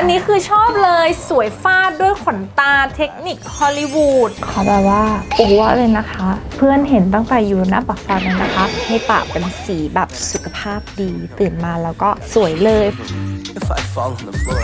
อันนี้คือชอบเลยสวยฟาดด้วยขนตาเทคนิคฮอลลีวูดขอแบบว่าปัวเลยนะคะ เพื่อนเห็นตั้งแต่อยู่หน้าปากซอยเลยนะคะ ให้ปากเป็นสีแบบสุขภาพดีตื่นมาแล้วก็สวยเลย If I fall on the floor,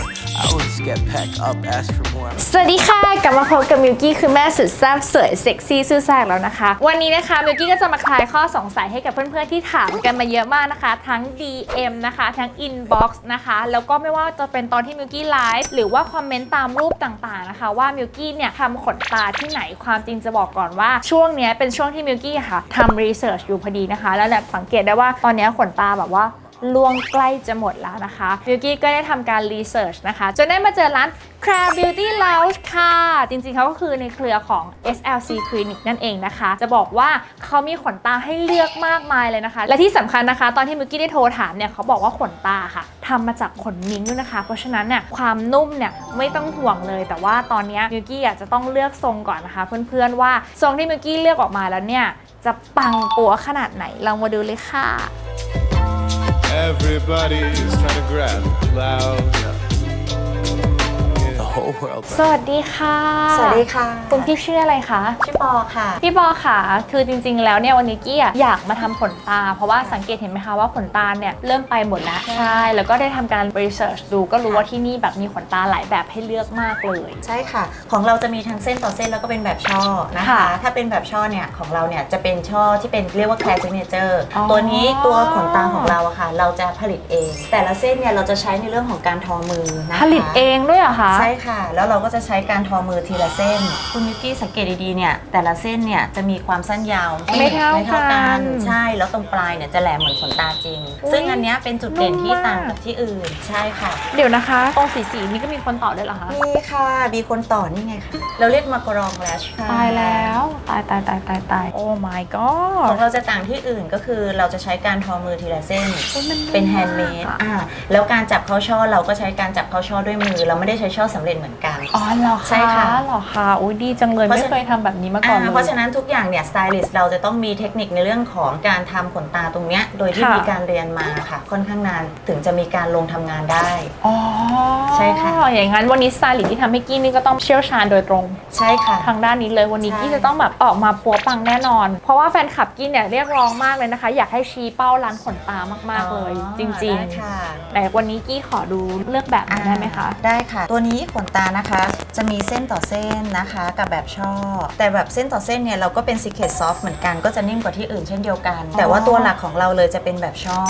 สวัสดีค่ะ กลับมาพบกับมิวกี้คือแม่สุดแซ่บสวยเซ็กซี่ซื่อแซกแล้วนะคะ วันนี้นะคะมิวกี้ก็จะมาคลายข้อสงสัยให้กับเพื่อนๆที่ถามกันมาเยอะมากนะคะ ทั้ง DM นะคะ ทั้ง Inbox นะคะ แล้วก็ไม่ว่าจะเป็นตอนที่มิวกี้ไลฟ์หรือว่าคอมเมนต์ตามรูปต่างๆนะคะ ว่ามิวกี้เนี่ยทำขนตาที่ไหนความจริงจะบอกก่อนว่า ช่วงนี้เป็นช่วงที่มิวกี้ค่ะทำรีเสิร์ชอยู่พอดีนะคะ แล้วเนี่ยสังเกตได้ว่าตอนนี้ขนตาแบบว่า ล่วงใกล้จะหมดแล้วนะคะบิวกี้ก็ได้ทำการรีเสิร์ชนะคะ จนได้มาเจอร้าน Crab Beauty Lounge ค่ะ จริงๆเขาก็คือในเครือของ SLC Clinic นั่นเองนะคะ จะบอกว่าเขามีขนตาให้เลือกมากมายเลยนะคะ และที่สำคัญนะคะ ตอนที่มิวกี้ได้โทรถามเนี่ยเขาบอกว่าขนตาค่ะทำมาจากขนมิ้งด้วยนะคะ เพราะฉะนั้นเนี่ยความนุ่มเนี่ยไม่ต้องห่วงเลย แต่ว่าตอนนี้มิวกี้อยากจะต้องเลือกทรงก่อนนะคะ เพื่อนๆว่าทรงที่มิวกี้เลือกออกมาแล้วเนี่ยจะปังปัวขนาดไหนลองมาดูเลยค่ะ Everybody's trying to grab the cloud. The whole world. สวัสดีค่ะ สวัสดีค่ะคุณพี่ชื่ออะไรคะ ชื่อปอค่ะ พี่บอค่ะ คือจริง ๆ แล้วเนี่ยวันนี้กี้อะอยากมาทำขนตา เพราะว่าสังเกตเห็นไหมคะว่าขนตาเนี่ยเริ่มไปหมดแล้ว ใช่ แล้วก็ได้ทำการรีเสิร์ชดูก็รู้ว่าที่นี่แบบมีขนตาหลายแบบให้เลือกมากเลย ใช่ค่ะ ของเราจะมีทั้งเส้นต่อเส้นแล้วก็เป็นแบบช่อนะคะ ค่ะถ้าเป็นแบบช่อเนี่ยของเราเนี่ยจะเป็นช่อที่เป็นเรียกว่า Claire Signature อ๋อ ตัวนี้ตัวขนตาของเราอะค่ะ เราจะผลิตเอง แต่ละเส้นเนี่ยเราจะใช้ในเรื่องของการทอมือนะคะ ผลิตเองด้วยเหรอคะ ใช่ค่ะ แล้วเราก็จะใช้การทอมือทีละเส้น คุณมิกกี้สังเกตดีๆเนี่ยแต่ละเส้นเนี่ยจะมีความสั้นยาวไม่เท่ากันใช่แล้วตรงปลายเนี่ยจะแหลมเหมือนขนตาจริงอุ๊ยซึ่งอันเนี้ยเป็นจุดเด่นที่นุ่มมากต่างกับที่อื่นใช่ค่ะ เดี๋ยวนะคะตรงสีสีๆนี่ก็มีคนต่อด้วยเหรอคะมีค่ะมีคนต่อนี่ไงคะเราเรียกมากรองแลชค่ะตายแล้วตายตายตายตายตายโอ้ my ข god องเราจะต่างที่อื่นก็คือเราจะใช้การทอมือทีละเส้นโอ้ยมันนุ่มเป็นแฮนด์เมดมากอะอ่าแล้วการจับเข้าช่อเราก็ใช้การจับเข้าช่อด้วยมือ เราไม่ได้ใช้ช่อสำเร็จเหมือนกัน อ๋อเหรอคะใช่ค่ะ เหรอคะอุ้ยดีจังเลยเพราะไม่ฉะเคยทำแบบนี้มาก่อนเลอ่าย เพราะฉะนั้นทุกอย่างเนี่ยสไตลิสต์เราจะต้องมีเทคนิคในเรื่องของการทำขนตาตรงเนี้ยโดยที่ค่ะ มีการเรียนมาค่ะ ค่อนข้างนานถึงจะมีการลงทำงานได้ อ๋อใช่ค่ะ อย่างนั้นวันนี้สไตลิสต์ที่ทำให้กี้นี่ก็ต้องเชี่ยวชาญโดยตรง ใช่ค่ะ ทางด้านนี้เลยวันนี้ใช่ กี้จะต้องแบบออกมาปัวปังแน่นอน เพราะว่าแฟนคลับกี้เนี่ยเรียกร้องมากเลยนะคะ อยากให้ชี้เป้าร้านขนตามากๆเลยอ๋อจริงได้ค่ะ ๆ แต่วันนี้กี้ขอดูเลือกแบบหน่อยได้ไหมคะ ได้ค่ะ ตัวนี้ขนตานะคะ จะมีเส้นต่อเส้นนะคะกับแบบช่อ แต่แบบเส้นต่อเส้นเนี่ยเราก็เป็น Secret Soft เหมือนกันก็จะนิ่มกว่าที่อื่นเช่นเดียวกัน แต่ว่าตัวหลักของเราเลยจะเป็นแบบช่อ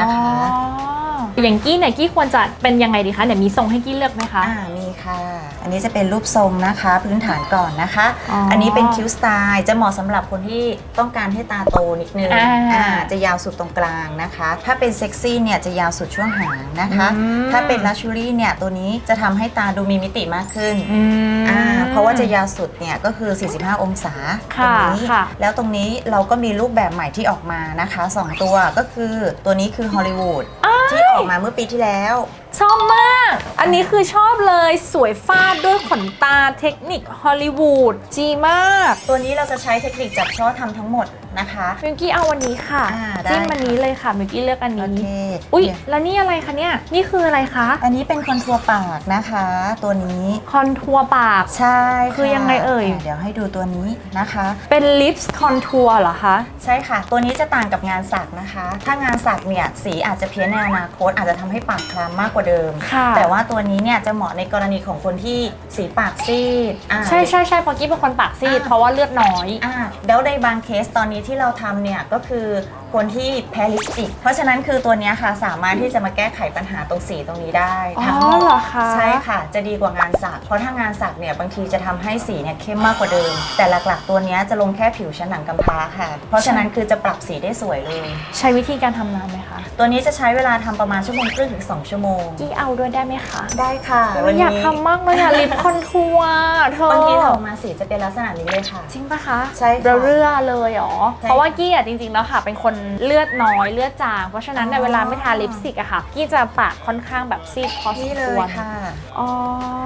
นะคะ อ๋อ อย่างกี้เนี่ยกี้ควรจะเป็นยังไงดีคะเนี่ยมีทรงให้กี้เลือกไหมคะ อ่ามีค่ะ อันนี้จะเป็นรูปทรงนะคะ พื้นฐานก่อนนะคะอ๋ออัอันนี้เป็นคิ้วสไตล์จะเหมาะสำหรับคนที่ต้องการให้ตาโตนิดนึงอ่าอ่าจะยาวสุดตรงกลางนะคะ ถ้าเป็นเซ็กซี่เนี่ยจะยาวสุดช่วงหางนะคะ อืม ถ้าเป็นลักชูรี่เนี่ยตัวนี้จะทำให้ตาดูมีมิติมากขึ้น อืม อ่าเพราะว่าจะยาวสุดเนี่ยก็คือ 45 องศาตรค่ะงนี้ ค่ะ แล้วตรงนี้เราก็มีรูปแบบใหม่ที่ออกมานะคะ 2 ตัวก็คือตัวนี้คือฮอลลีวูดที่ออกมาเมื่อปีที่แล้วชอบมาก อันนี้คือชอบเลยสวยฟาดด้วยขนตาเทคนิคฮอลลีวูดจีมากตัวนี้เราจะใช้เทคนิคจับช่อทำทั้งหมดนะคะ มิวกี้เอาวันนี้ค่ะอ่าได้ จิ้มอันนี้เลยค่ะมิวกี้เลือกอันโอนี้เคอุ๊ย เดี๋วแล้วนี่อะไรคะเนี่ย นี่คืออะไรคะ อันนี้เป็นคอนทัวร์ปากนะคะ ตัวนี้คอนทัวร์ปาก ใช่ะคือยังไงเอ่ยเดี๋ยวให้ดูตัวนี้นะคะ เป็นลิปส์คอนทัวร์เหรอคะ ใช่ค่ะ ตัวนี้จะต่างกับงานสักนะคะ ถ้างานสักเนี่ยสีอาจจะเพี้ยนในอนาคตอาจจะทำให้ปากคล้ำมากกว่าเดิม ค่ะ แต่ว่าตัวนี้เนี่ยจะเหมาะในกรณีของคนที่สีปากซีดอ่า ใช่ใช่ใช่เพราะกี้เป็นคนปากซีดอ่า เพราะว่าเลือดน้อย อ่าแล้วในบางเคสตอนนี้ที่เราทำเนี่ยก็คือคนที่แพ้ลิปสติก เพราะฉะนั้นคือตัวเนี้ยค่ะสามารถที่จะมาแก้ไขปัญหาตรงสีตรงนี้ได้อ๋อทั้งหมดเหรอคะ ใช่ค่ะ จะดีกว่างานสักเพราะถ้างานสักเนี่ยบางทีจะทำให้สีเนี่ยเข้มมากกว่าเดิม แต่หลักๆ ตัวเนี้ยจะลงแค่ผิวชั้นหนังกำพร้าค่ะ เพราะฉะนั้นคือจะปรับสีได้สวยเลย ใช้วิธีการทำนานไหมคะตัวนี้จะใช้เวลาทำประมาณชั่วโมงครึ่งถึงสองชั่วโมง กี้เอาด้วยได้ไหมคะได้ค่ะโอ้วัยนอยากนี้ทำมากเลยอะลิปคอนทัวร์เธอบางทีทำออกมาสีจะเป็นลักษณะนี้เลยค่ะ จริงปะคะใช่ค่ะเรื่อๆเลยเหรอ ใช่ เพราะว่ากี้อะจริงๆแล้วค่ะ เป็นคนเลือดน้อยเลือดจาง เพราะฉะนั้นในยอ๋อเวลาไม่ทาลิปสติกอะค่ะกี้จะปากค่อนข้างแบบซีดพอสมนี่คเลยวรค่ะ อ๋อ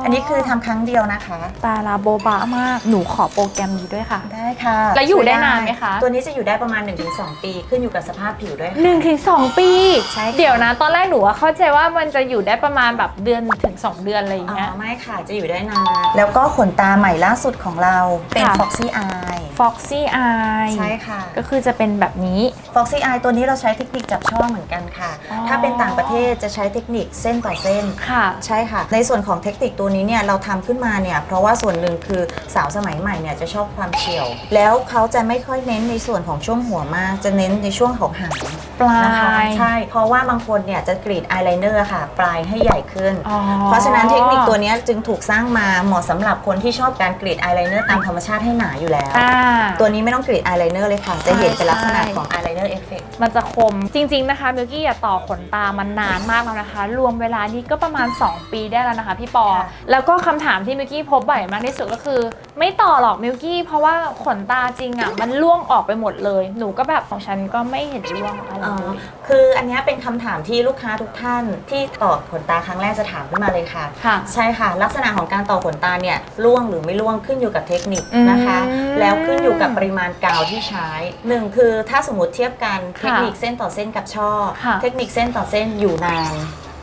อันนี้คือทำครั้งเดียวนะคะ ตาลาโบบามากหนูขอโปรแกรมนี้ด้วยค่ะ ได้ค่ะแล้วอยู่ได้นานไหมคะ ตัวนี้จะอยู่ได้ประมาณ 1-2 ปีขึ้นอยู่กับสภาพผิวด้วยค่ะหนึ่งถึงสองปีใช่ค่ะ เดี๋ยวนะ ตอนแรกหนูอะเข้าใจว่ามันจะอยู่ได้ประมาณแบบเดือนถึง2เดือนอะไรอย่างอ๋เงี้ย อไม่ค่ะจะอยู่ได้นาน แล้วก็ขนตาใหม่ล่าสุดของเราเป็น ค่ะ Foxy Eye Foxy Eye ใช่ค่ะ ก็คือจะเป็นแบบนี้ Foxy Eye ตัวนี้เราใช้เทคนิคจับช่อเหมือนกันค่ะอ๋อถ้าเป็นต่างประเทศจะใช้เทคนิคเส้นต่อเส้นค่ะใช่ค่ะ ในส่วนของเทคนิคตัวนี้เนี่ยเราทำขึ้นมาเนี่ยเพราะว่าส่วนหนึ่งคือสาวสมัยใหม่เนี่ยจะชอบความเฉียว แล้วเขาจะไม่ค่อยเน้นในส่วนของช่วงหัวมาก จะเน้นในช่วงของหางปลานะคะยใช่เพราะว่าบางคนเนี่ยจะกรีดอายไลเนอร์ค่ะ ปลายให้ใหญ่ขึ้นอ๋อเพราะฉะนั้นเทคนิคตัวเนี้ยจึงถูกสร้างมาเหมาะสำหรับคนที่ชอบการกรีดอายไลเนอร์ตามธรรมชาติให้หนาอยู่แล้วอ่าตัวนี้ไม่ต้องกรีดอายไลเนอร์เลยค่ะ จะเห็นเป็นลักษณะใช่ของอายไลเนอร์เอฟเฟกมันจะคมจริง ๆนะคะมิวกี้อะต่อขนตามันนานมากแล้วนะคะ รวมเวลานี้ก็ประมาณ 2 ปีได้แล้วนะคะ พี่ปอค่ะแล้วก็คำถามที่มิวกี้พบบ่อยมากที่สุดก็คือ ไม่ต่อหรอกมิวกี้ เพราะว่าขนตาจริงอะมันร่วงออกไปหมดเลย หนูก็แบบของฉันก็ไม่เห็นร่วงอะไรอ๋อเลยคืออันเนี้ยเป็นคำถามที่ลูกค้าทุกท่านที่ต่อขนตาครั้งแรกจะถามขึ้นมาเลยค่ะค่ะ ใช่ค่ะ ลักษณะของการต่อขนตาเนี่ยร่วงหรือไม่ร่วงขึ้นอยู่กับเทคนิคนะคะอืมแล้วขึ้นอยู่กับปริมาณกาวที่ใช้หนึ่งคือถ้าสมมติเทียบกันค่ะเทคนิคเส้นต่อเส้นกับช่อ ค่ะเทคนิคเส้นต่อเส้นอยู่นาน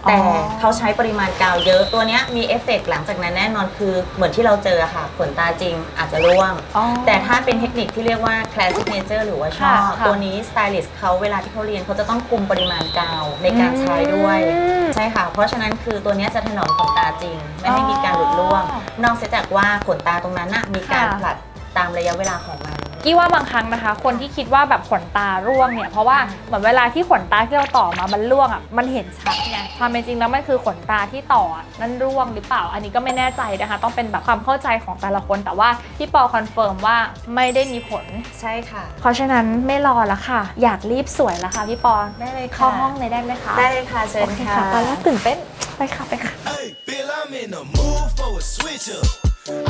อ๋อแต่เขาใช้ปริมาณกาวเยอะตัวเนี้ยมีเอฟเฟกต์หลังจากนั้นแน่นอนคือเหมือนที่เราเจอค่ะขนตาจริงอาจจะร่วง อ๋อ แต่ถ้าเป็นเทคนิคที่เรียกว่า classic nature หรือว่าช่อค่ะค่ะตัวนี้ stylist เขาเวลาที่เขาเรียนเขาจะต้องคุมปริมาณกาวในการใช้ด้วย อืมใช่ค่ะ เพราะฉะนั้นคือตัวเนี้ยจะถนอมขนตาจริง ไม่ให้มีการหลุดร่วง อ๋อนอกเสียจากว่าขนตาตรงนั้นน่ะมีการค่ะ ผลัด ตามระยะเวลาของมัน กี้ว่าบางครั้งนะคะ คนที่คิดว่าแบบขนตาร่วงเนี่ยเพราะว่าเหมือนเวลาที่ขนตาที่เราต่อมามันร่วงอะมันเห็นชัดไงความเป็นจริงแล้วมันคือขนตาที่ต่ออะนั่นร่วงหรือเปล่า อันนี้ก็ไม่แน่ใจนะคะ ต้องเป็นแบบความเข้าใจของแต่ละคนแต่ว่าพี่ปอคอนเฟิร์มว่าไม่ได้มีผล ใช่ค่ะ เพราะฉะนั้นไม่รอแล้วค่ะ อยากรีบสวยแล้วค่ะพี่ปอได้เลยค่ะ เข้าห้องเลยได้ไหมคะได้เลยค่ะเชิโอญเคค่ะ ค่ะตอนแรกตื่นเต้นไปค่ะไปค่ะ Hey, Bill, I'm in the mood for a switch up.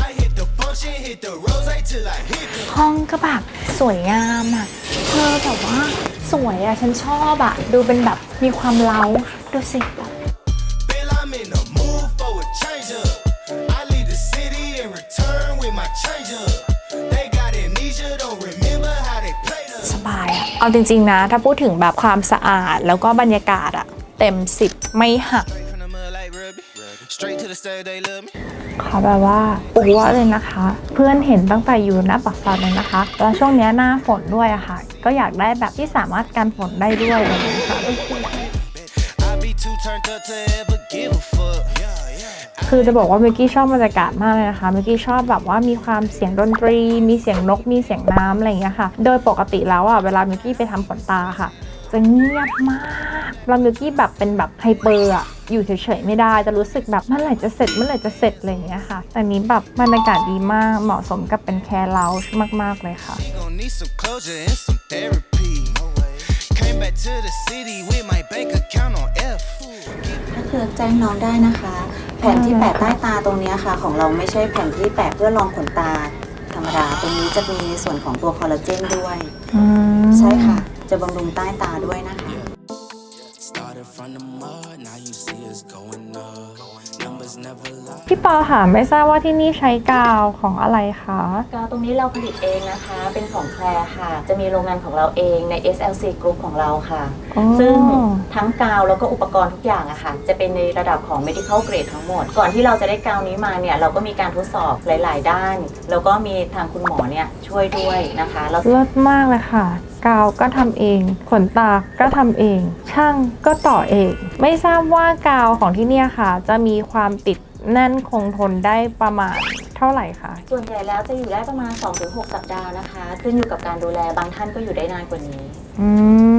I hit the function, hit the rose till I hit the. ห้องก็แบบสวยงามอะเธอแบบว่าสวยอะ ฉันชอบอะ ดูเป็นแบบมีความเล้า ดูสิ Bill, I'm in the mood for a change up. I leave the city and return with my change up. They got amnesia, don't remember how they played us. สบายอะเอาจริงๆนะ ถ้าพูดถึงแบบความสะอาดแล้วก็บรรยากาศอะเต็ม10ไม่หัก Straight from the mud like Ruby. Straight to the stage, they love me. ขอแบบว่าปัวเลยนะคะ เพื่อนเห็นตั้งแต่อยู่หน้าปากซอยเลยนะคะ แล้วช่วงเนี้ยหน้าฝนด้วยอะค่ะ ก็อยากได้แบบที่สามารถกันฝนได้ด้วยอะไรอย่างเงี้ยค่ะ I be too turned up to ever give a fuck. Yeah, yeah. คือจะบอกว่าเมกกี้ชอบบรรยากาศมากเลยนะคะ เมกกี้ชอบแบบว่ามีความเสียงดนตรี มีเสียงนก มีเสียงน้ำอะไรอย่างเงี้ยค่ะ โดยปกติแล้วอะ เวลาเมกกี้ไปทำขนตาค่ะ จะเงียบมากแล้วเมกกี้แบบเป็นแบบไฮเปอร์อะอยู่เฉยๆไม่ได้จะรู้สึกแบบเมื่อไหร่จะเสร็จเมื่อไหร่จะเสร็จอะไรอย่างเงี้ยค่ะ แต่นี้แบบบรรยากาศดีมากเหมาะสมกับเป็นแคร์เลาช์มาก ๆ เลยค่ะ We gon' need some closure and some therapy. Came back to the city with my bank account on F. ถ้าคือแจ้งน้องได้นะคะ แผ่นที่แปะใต้ตาตรงเนี้ยค่ะ ของเราไม่ใช่แผ่นที่แปะเพื่อรองขนตาธรรมดา ตรงนี้จะมีในส่วนของตัวคอลลาเจนด้วยอืมใช่ค่ะ จะบำรุงใต้ตาด้วยนะคะ Started from the mud, now you see us going up. Numbers never lie. พี่ปอค่ะไม่ทราบว่าที่นี่ใช้กาวของอะไรคะกาวตรงนี้เราผลิตเองนะคะ เป็นของแคลร์ค่ะ จะมีโรงงานของเราเองใน SLC Group ของเราค่ะ อ๋อซึ่งทั้งกาวแล้วก็อุปกรณ์ทุกอย่างอะค่ะ จะเป็นในระดับของ medical grade ทั้งหมด ก่อนที่เราจะได้กาวนี้มาเนี่ย เราก็มีการทดสอบหลาย ๆ ด้าน แล้วก็มีทางคุณหมอเนี่ยช่วยด้วยนะคะแล้ว เลิศมากเลยค่ะ กาวก็ทำเอง ขนตาก็ทำเอง ช่างก็ต่อเอง ไม่ทราบว่ากาวของที่เนี่ยค่ะ จะมีความติด แน่นคงทนได้ประมาณเท่าไหร่คะส่วนใหญ่แล้วจะอยู่ได้ประมาณ 2-6 สัปดาห์นะคะ ขึ้นอยู่กับการดูแลบางท่านก็อยู่ได้นานกว่านี้ อืมใช่ค่ะ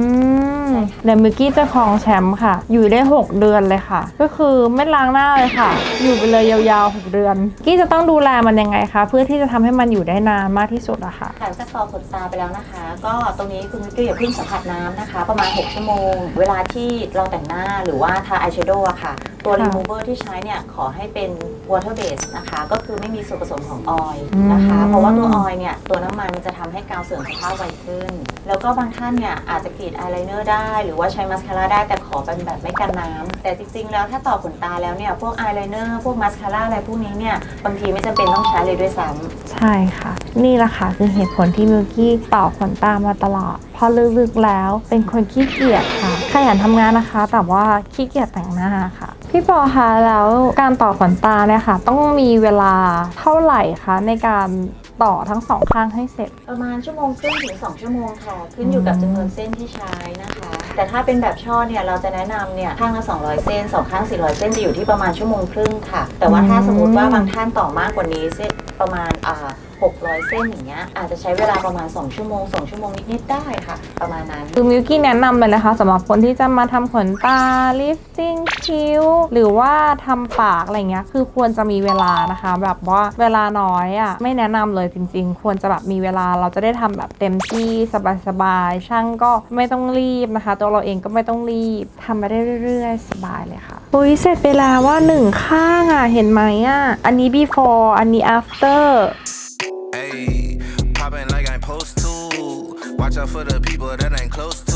เดี๋ยวมิกกี้จะครองแชมป์ค่ะ อยู่ได้ 6 เดือนเลยค่ะ ก็คือไม่ล้างหน้าเลยค่ะ อยู่ไปเลยยาวๆ 6 เดือน กี้จะต้องดูแลมันยังไงคะ เพื่อที่จะทำให้มันอยู่ได้นานมากที่สุดอะค่ะ หลังจากต่อขนตาไปแล้วนะคะ ก็ตรงนี้คุณวิกกี้อย่าเพิ่งสัมผัสน้ำนะคะ ประมาณ 6 ชั่วโมง เวลาที่เราแต่งหน้าหรือว่าทาอายแชโดว์อะค่ะ ตัวค่ะ remover ที่ใช้เนี่ยขอให้เป็น water base นะคะ ก็คือไม่มีส่วนผสมของออยล์นะคะอืมเพราะว่าตัวออยล์เนี่ยตัวน้ำมันมันจะทำให้กาวเสื่อมสภาพไวขึ้น แล้วก็บางท่านเนี่ยอาจจะกรีดอายไลเนอร์ได้ได้หรือว่าใช้มัสคาร่าได้แต่ขอเป็นแบบไม่กันน้ำแต่จริงๆแล้วถ้าต่อขนตาแล้วเนี่ยพวกอายไลเนอร์พวกมัสคาร่าอะไรพวกนี้เนี่ยบางทีไม่จำเป็นต้องใช้เลยด้วยซ้ำ ใช่ค่ะ นี่แหละค่ะคือเหตุผลที่มิวกี้ต่อขนตามาตลอดเพอลึกๆแล้วเป็นคนขี้เกียจค่ะขยันทำงานนะคะ แต่ว่าขี้เกียจแต่งหน้าค่ะ พี่ปอคะแล้วการต่อขนตาเนี่ยค่ะ ต้องมีเวลาเท่าไหร่คะในการ ต่อทั้งสองข้างให้เสร็จ ประมาณชั่วโมงครึ่งถึง2ชั่วโมงค่ะ ขึ้นอยู่กับจำนวนเส้นที่ใช้นะคะ แต่ถ้าเป็นแบบช่อเนี่ยเราจะแนะนำเนี่ยข้างละ200 เส้นสองข้าง 400 เส้นจะอยู่ที่ประมาณชั่วโมงครึ่งค่ะ แต่ว่าถ้าสมมติว่าบางท่านต่อมากกว่านี้เส้นประมาณอ่า 600 เส้นอย่างเงี้ยอาจจะใช้เวลาประมาณ 2 ชั่วโมง 2 ชั่วโมงนิดๆได้ค่ะ ประมาณนั้น คือมิวกี้แนะนำเลยนะคะสำหรับคนที่จะมาทำขนตา lifting คิ้ว หรือว่าทำปากอะไรเงี้ยคือควรจะมีเวลานะคะ แบบว่าเวลาน้อยอะ่ะไม่แนะนำเลยจริง ๆ ควรจะแบบมีเวลาเราจะได้ทำแบบเต็มที่สบายๆช่างก็ไม่ต้องรีบนะคะ ตัวเราเองก็ไม่ต้องรีบทำไปได้เรื่อยๆ สบายเลยค่ะอุ้ยเสร็จไปแล้วว่าหนึ่งข้างอะเห็นไหมอะอันนี้ before อันนี้ after Popping like I'm supposed to. Watch out for the people that ain't close to.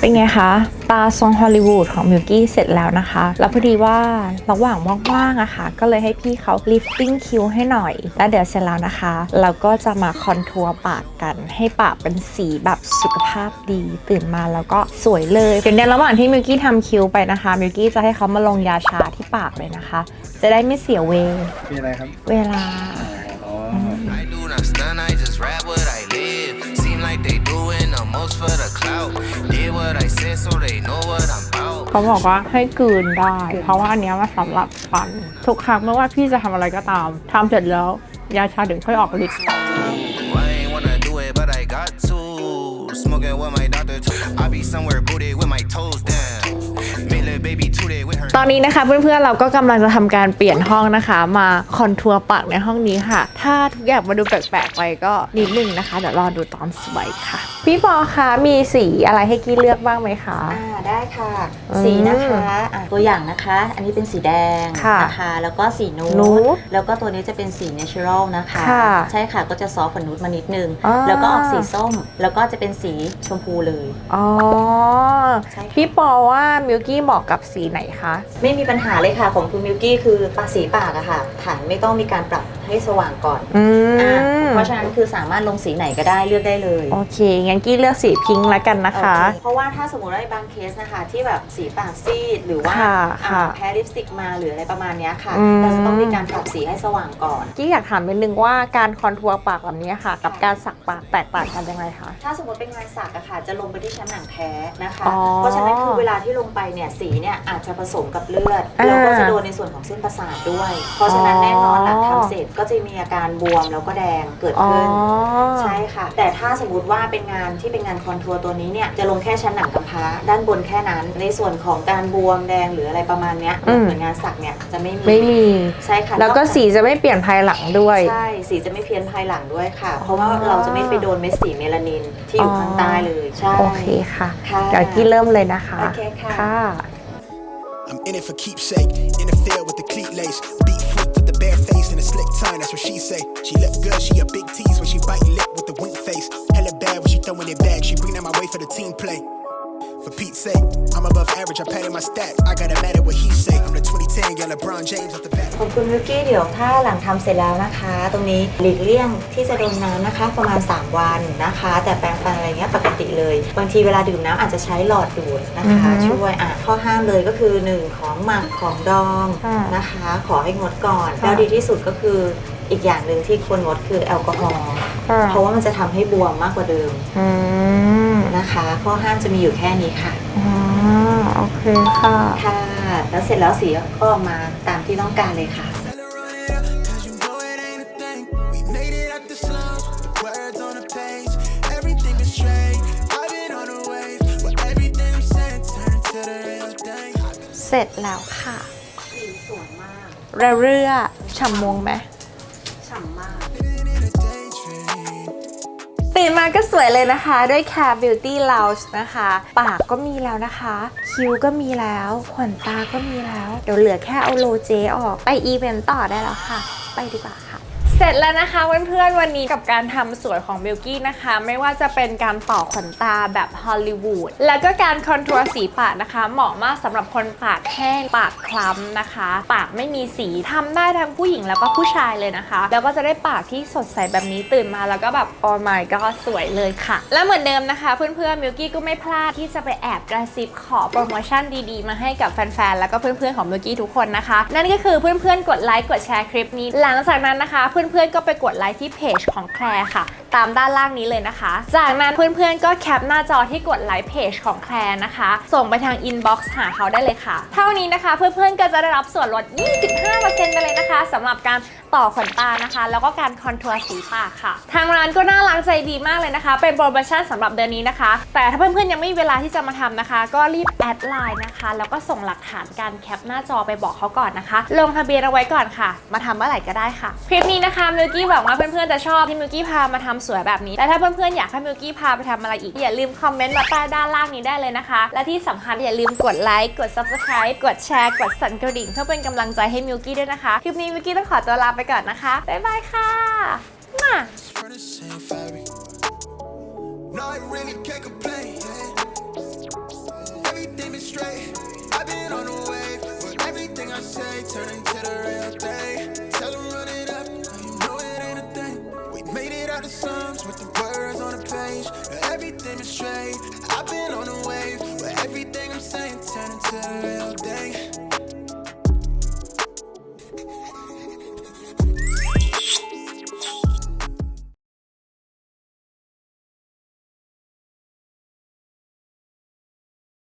เป็นไงคะ ตาทรงฮอลลีวูดของมิวกี้เสร็จแล้วนะคะ แล้วพอดีว่าระหว่างว่างๆอะค่ะ ก็เลยให้พี่เขา lifting คิ้วให้หน่อย แล้วเดี๋ยวเสร็จแล้วนะคะ เราก็จะมาคอนทัวร์ปากกัน ให้ปากเป็นสีแบบสุขภาพดี ตื่นมาแล้วก็สวยเลยเดี๋ยวในระหว่างที่มิวกี้ทำคิ้วไปนะคะ มิวกี้จะให้เขามาลงยาชาที่ปากเลยนะคะ จะได้ไม่เสียเวมีอะไรครับ เวลาอ๋อ I do not stun, I just rap เขาบอกว่าให้กลืนได้ เพราะว่าอันเนี้ยมันสำหรับฟัน ทุกครั้งไม่ว่าพี่จะทำอะไรก็ตามทำเสร็จแล้ว ยาชาถึงค่อยออกฤทธิ์ I ain't wanna do it, but I got to. Smoking with my doctor too. I be somewhere booted with my toes down. Made little baby today with her. ตอนนี้นะคะเพื่อนๆเราก็กำลังจะทำการเปลี่ยนห้องนะคะ มาคอนทัวร์ปากในห้องนี้ค่ะ ถ้าทุกอย่างมาดูแปลกๆไปก็นิดนึงนะคะเดี๋ยวรอดูตอนสวยค่ะ พี่ปอคะมีสีอะไรให้กี้เลือกบ้างไหมคะอ่าได้ค่ะอืมสีนะคะอะตัวอย่างนะคะ อันนี้เป็นสีแดงค่ะนะคะแล้วก็สีนูนูดแล้วก็ตัวนี้จะเป็นสี natural นะคะค่ะใช่ค่ะก็จะซอฟต์กว่านูดมานิดนึงอ่าแล้วก็ออกสีส้มแล้วก็จะเป็นสีชมพูเลยอ๋อใช่ค่ะพี่ปอว่ามิวกี้เหมาะกับสีไหนคะไม่มีปัญหาเลยค่ะของคุณมิวกี้คือปากสีปากอะค่ะฐานไม่ต้องมีการปรับให้สว่างก่อน อือะม เพราะฉะนั้นคือสามารถลงสีไหนก็ได้เลือกได้เลยโอเค งั้นกี้เลือกสีพิงค์แล้วกันนะคะ โอเคเพราะว่าถ้าสมมติว่าในบางเคสนะคะ ที่แบบสีปากซีดหรือว่าค่ะอ่าค่ะแพ้ลิปสติกมาหรืออะไรประมาณเนี้ยค่ะ อืม เราจะต้องมีการปรับสีให้สว่างก่อน กี้อยากถามนิดนึงว่าการคอนทัวร์ปากแบบนี้ค่ะ กับการสักปากแตกต่างกันยังไงคะ ถ้าสมมติเป็นงานสักอะค่ะจะลงไปที่ชั้นหนังแท้นะคะ อ๋อเพราะฉะนั้นคือเวลาที่ลงไปเนี่ยสีเนี่ยอาจจะผสมกับเลือดอ่าแล้วก็จะโดนในส่วนของเส้นประสาทด้วย เพราะฉะนั้นอ๋อแน่นอนหลังทำเสร็จก็จะมีอาการบวมแล้วก็แดงเกิดอ๋อ ขึ้น ใช่ค่ะ แต่ถ้าสมมติว่าเป็นงานที่เป็นงานคอนทัวร์ตัวนี้เนี่ยจะลงแค่ชั้นหนังกำพร้าด้านบนแค่นั้น ในส่วนของการบวมแดงหรืออะไรประมาณเนี้ยอืม เหมือนงานสักเนี่ยจะไม่มีไม่มี ใช่ค่ะแล้วก็สีจะไม่เปลี่ยนภายหลังด้วย ใช่สีจะไม่เพี้ยนภายหลังด้วยค่ะ เพราะว่าเราจะไม่ไปโดนเม็ดสีเมลานินที่อยู่ข้างใต้เลยใช่ โอเคค่ะ ค่ะเดี๋ยวกี้เริ่มเลยนะคะ โอเคค่ะค่ะ I'm in it for keepsake. In the field with the cleat lace. Beat freak with the bare face and a slick tongue, that's what she say. She look good, she a big tease when she biting lip with the wink face. Hella bad when she throwing it back. She bring that my way for the team play. For Pete's sake, I'm above average, I padded my stats. I gotta matter what he say. I'm the 2010, yeah, LeBron James off the bat. ของคุณวิกกี้เดี๋ยวถ้าหลังทำเสร็จแล้วนะคะ ตรงนี้หลีกเลี่ยงที่จะโดนน้ำนะคะ ประมาณ 3 วันนะคะ แต่แปรงฟันอะไรเงี้ยปกติเลย บางทีเวลาดื่มน้ำอาจจะใช้หลอดดูดนะคะ อือฮึช่วยอะข้อห้ามเลยก็คือ 1 ของหมักของดองค่ะนะคะ ขอให้งดก่อนค่ะ แล้วดีที่สุดก็คืออีกอย่างหนึ่งที่ควรงดคือแอลกอฮอล์ค่ะเพราะว่ามันจะทำให้บวมมากกว่าเดิม อืม นะคะ ข้อห้ามจะมีอยู่แค่นี้ค่ะอ๋อโอเคค่ะ ค่ะแล้วเสร็จแล้วสีก็ออกมาตามที่ต้องการเลยค่ะ Cause you know it ain't a thing. We made it out the slums with the words on the page. Everything is straight. I've been on a wave. But everything I'm saying turn to the real thing. เสร็จแล้วค่ะ สีสวยมากระเรื่อฉ่ำมงไหม ตื่นมาก็สวยเลยนะคะ ด้วย Care Beauty Lounge นะคะ ปากก็มีแล้วนะคะ คิ้วก็มีแล้ว ขนตาก็มีแล้ว เดี๋ยวเหลือแค่เอาโลเจออก ไปอีเวนต์ต่อได้แล้วค่ะ ไปดีกว่าค่ะ เสร็จแล้วนะคะเพื่อนๆวันนี้กับการทำสวยของมิลกี้นะคะ ไม่ว่าจะเป็นการต่อขนตาแบบฮอลลีวูดแล้วก็การคอนทัวร์สีปากนะคะ เหมาะมากสำหรับคนปากแห้งปากคล้ำนะคะ ปากไม่มีสีทำได้ทั้งผู้หญิงแล้วก็ผู้ชายเลยนะคะ แล้วก็จะได้ปากที่สดใสแบบนี้ตื่นมาแล้วก็แบบโอ้ my god สวยเลยค่ะ และเหมือนเดิมนะคะเพื่อนๆมิลกี้ก็ไม่พลาดที่จะไปแอบกระซิบขอโปรโมชั่นดีๆ มาให้กับแฟนๆแล้วก็เพื่อนๆของมิลกี้ทุกคนนะคะ นั่นก็คือเพื่อนๆกดไลค์กดแชร์คลิปนี้ หลังจากนั้นนะคะเพื่อนื่อนๆก็ไปกดไลค์ที่เพจของแคลร์ค่ะ ตามด้านล่างนี้เลยนะคะ จากนั้นเพื่อนๆก็แคปหน้าจอที่กดไลค์เพจของแคลร์นะคะ ส่งไปทางอินบ็อกซ์หาเขาได้เลยค่ะ เท่านี้นะคะเพื่อนๆก็จะได้รับส่วนลด 25%ไปเลยนะคะสำหรับการต่อขนตานะคะ แล้วก็การคอนทัวร์สีปากค่ะ ทางร้านก็น่ารักใจดีมากเลยนะคะ เป็นโปรโมชั่นสำหรับเดือนนี้นะคะ แต่ถ้าเพื่อนๆยังไม่มีเวลาที่จะมาทำนะคะ ก็รีบแอดไลน์นะคะ แล้วก็ส่งหลักฐานการแคปหน้าจอไปบอกเขาก่อนนะคะ ลงทะเบียนเอาไว้ก่อนค่ะ มาทำเมื่อไหร่ก็ได้ค่ะ คลิปนี้นะคะมิลกี้หวังว่าเพื่อนๆจะชอบที่มิลกี้พามาทำสวยแบบนี้ และถ้าเพื่อนๆอยากให้มิลกี้พาไปทำอะไรอีก อย่าลืมคอมเมนต์มาใต้ด้านล่างนี้ได้เลยนะคะ และที่สำคัญอย่าลืมกดไลค์ กด subscribe กดแชร์ กดสั่นกระดิ่ง เพื่อเป็นกำลังใจให้มิลกี้ด้วยนะคะ คลิปนี้มิลกี้ต้องขอตัวลาไปก่อนนะคะ บ๊ายบายค่ะมา No, I really can't complain. Everything is straight. I've been on the wave. But everything I say turn into the real